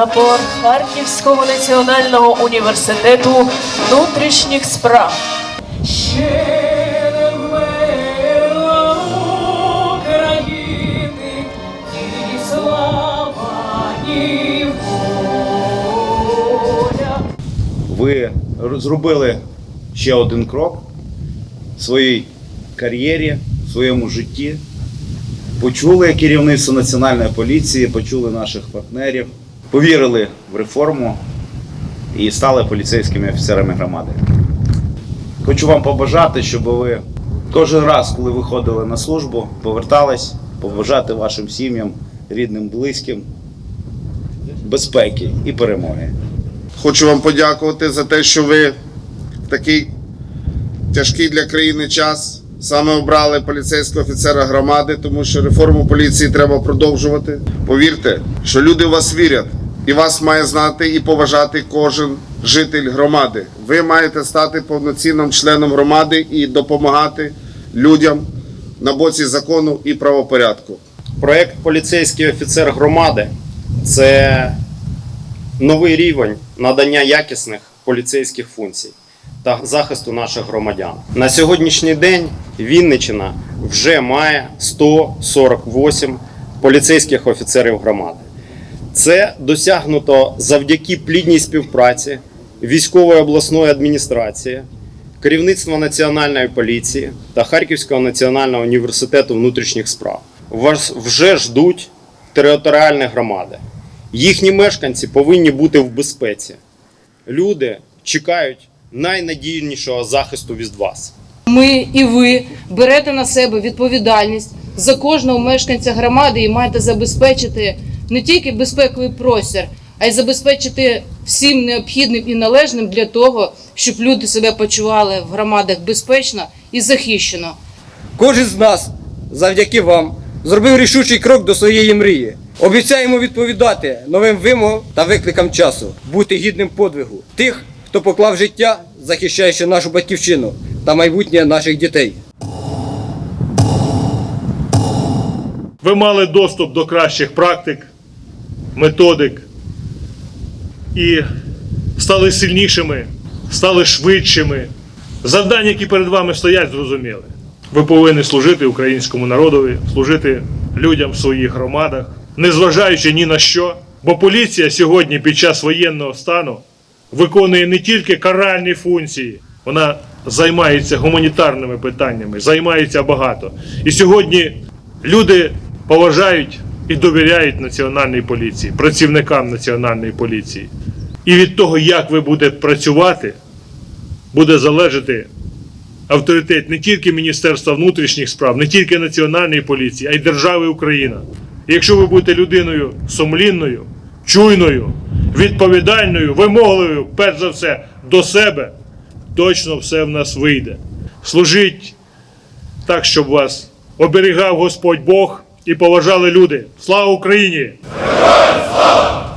Прапор Харківського національного університету внутрішніх справ. Ви зробили ще один крок в своїй кар'єрі, в своєму житті. Почули керівництво Національної поліції, почули наших партнерів, повірили в реформу і стали поліцейськими офіцерами громади. Хочу вам побажати, щоб ви кожен раз, коли виходили на службу, повертались, побажати вашим сім'ям, рідним, близьким безпеки і перемоги. Хочу вам подякувати за те, що ви в такий тяжкий для країни час саме обрали поліцейського офіцера громади, тому що реформу поліції треба продовжувати. Повірте, що люди в вас вірять, і вас має знати і поважати кожен житель громади. Ви маєте стати повноцінним членом громади і допомагати людям на боці закону і правопорядку. Проект Поліцейський офіцер громади це новий рівень надання якісних поліцейських функцій та захисту наших громадян. На сьогоднішній день Вінниччина вже має 148 поліцейських офіцерів громади. Це досягнуто завдяки плідній співпраці військової обласної адміністрації, керівництва Національної поліції та Харківського національного університету внутрішніх справ. Вас вже ждуть територіальні громади. Їхні мешканці повинні бути в безпеці. Люди чекають найнадійнішого захисту від вас. Ми і ви берете на себе відповідальність за кожного мешканця громади і маєте забезпечити не тільки безпековий простір, а й забезпечити всім необхідним і належним для того, щоб люди себе почували в громадах безпечно і захищено. Кожен з нас, завдяки вам, зробив рішучий крок до своєї мрії. Обіцяємо відповідати новим вимогам та викликам часу, бути гідним подвигу тих, хто поклав життя, захищаючи нашу батьківщину та майбутнє наших дітей. Ви мали доступ до кращих практик, методик і стали сильнішими, стали швидшими. Завдання, які перед вами стоять, зрозуміли. Ви повинні служити українському народові, служити людям в своїх громадах, незважаючи ні на що. Бо поліція сьогодні під час воєнного стану виконує не тільки каральні функції, вона займається гуманітарними питаннями, займається багато. І сьогодні люди поважають і довіряють національній поліції, працівникам національної поліції. І від того, як ви будете працювати, буде залежати авторитет не тільки Міністерства внутрішніх справ, не тільки Національної поліції, а й держави Україна. І якщо ви будете людиною сумлінною, чуйною, відповідальною, вимогливою, перш за все, до себе, точно все в нас вийде. Служіть так, щоб вас оберігав Господь Бог і поважали люди. Слава Україні! слава!